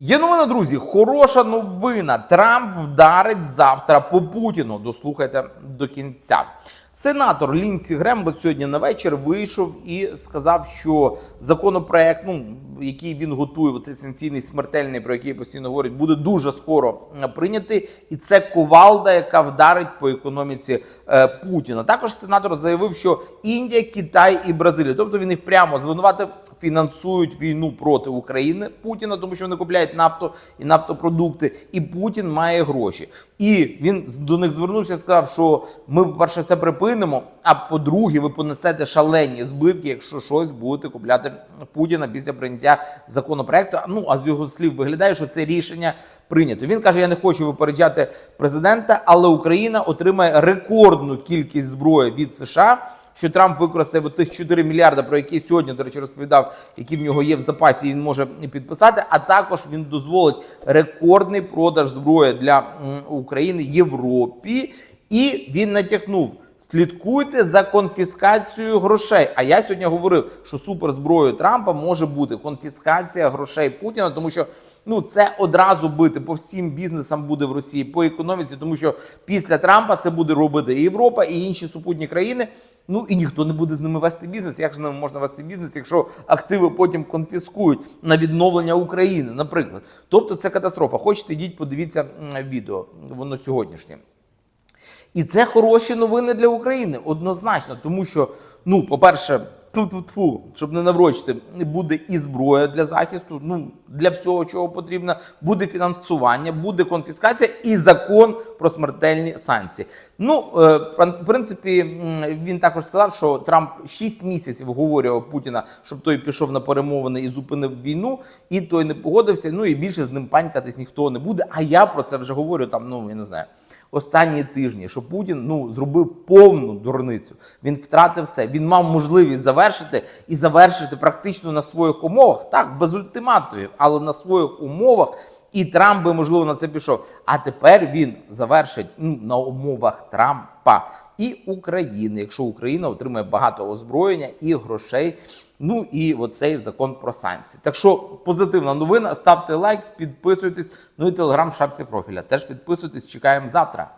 Є новина, друзі. Хороша новина. Трамп вдарить завтра по Путіну. Дослухайте до кінця. Сенатор Лінсі Грем сьогодні на вечір вийшов і сказав, що законопроект, ну який він готує, цей санкційний смертельний, про який постійно говорить, буде дуже скоро прийнятий, і це ковалда, яка вдарить по економіці е, Путіна. Також сенатор заявив, що Індія, Китай і Бразилія, тобто він їх прямо звинуватив, фінансують війну проти України Путіна, тому що вони купляють нафту і нафтопродукти, і Путін має гроші. І він до них звернувся сказав, що ми, по-перше, це припинимо. А по-друге, ви понесете шалені збитки, якщо щось будете купляти Путіна після прийняття законопроекту. Ну а з його слів виглядає, що це рішення прийнято. Він каже: Я не хочу випереджати президента, але Україна отримає рекордну кількість зброї від США. Що Трамп використає тих 4 мільярда, про які сьогодні, до речі, розповідав, які в нього є в запасі, і він може підписати. А також він дозволить рекордний продаж зброї для України Європі, і він натякнув. Слідкуйте за конфіскацією грошей. А я сьогодні говорив, що суперзброєю Трампа може бути конфіскація грошей Путіна, тому що ну це одразу бити по всім бізнесам буде в Росії, по економіці, тому що після Трампа це буде робити і Європа, і інші супутні країни. Ну і ніхто не буде з ними вести бізнес. Як ж ними можна вести бізнес, якщо активи потім конфіскують на відновлення України, наприклад? Тобто це катастрофа. Хочете, йдіть, подивіться відео, воно сьогоднішнє. І це хороші новини для України однозначно, тому що, ну, по-перше, ту-ту-ту, щоб не наврочити, буде і зброя для захисту, ну для всього, чого потрібно, буде фінансування, буде конфіскація і закон про смертельні санкції. Ну, е, в принципі, він також сказав, що Трамп 6 місяців говорив Путіна, щоб той пішов на перемовини і зупинив війну, і той не погодився. Ну і більше з ним панькатись ніхто не буде. А я про це вже говорю там, ну я не знаю останні тижні, що Путін ну зробив повну дурницю. Він втратив все. Він мав можливість завершити і завершити практично на своїх умовах, так без ультиматумів, але на своїх умовах. І Трамп би можливо на це пішов. А тепер він завершить ну, на умовах Трампа і України, якщо Україна отримає багато озброєння і грошей. Ну і оцей закон про санкції. Так що позитивна новина. Ставте лайк, підписуйтесь. Ну і телеграм в шапці профіля. Теж підписуйтесь. Чекаємо завтра.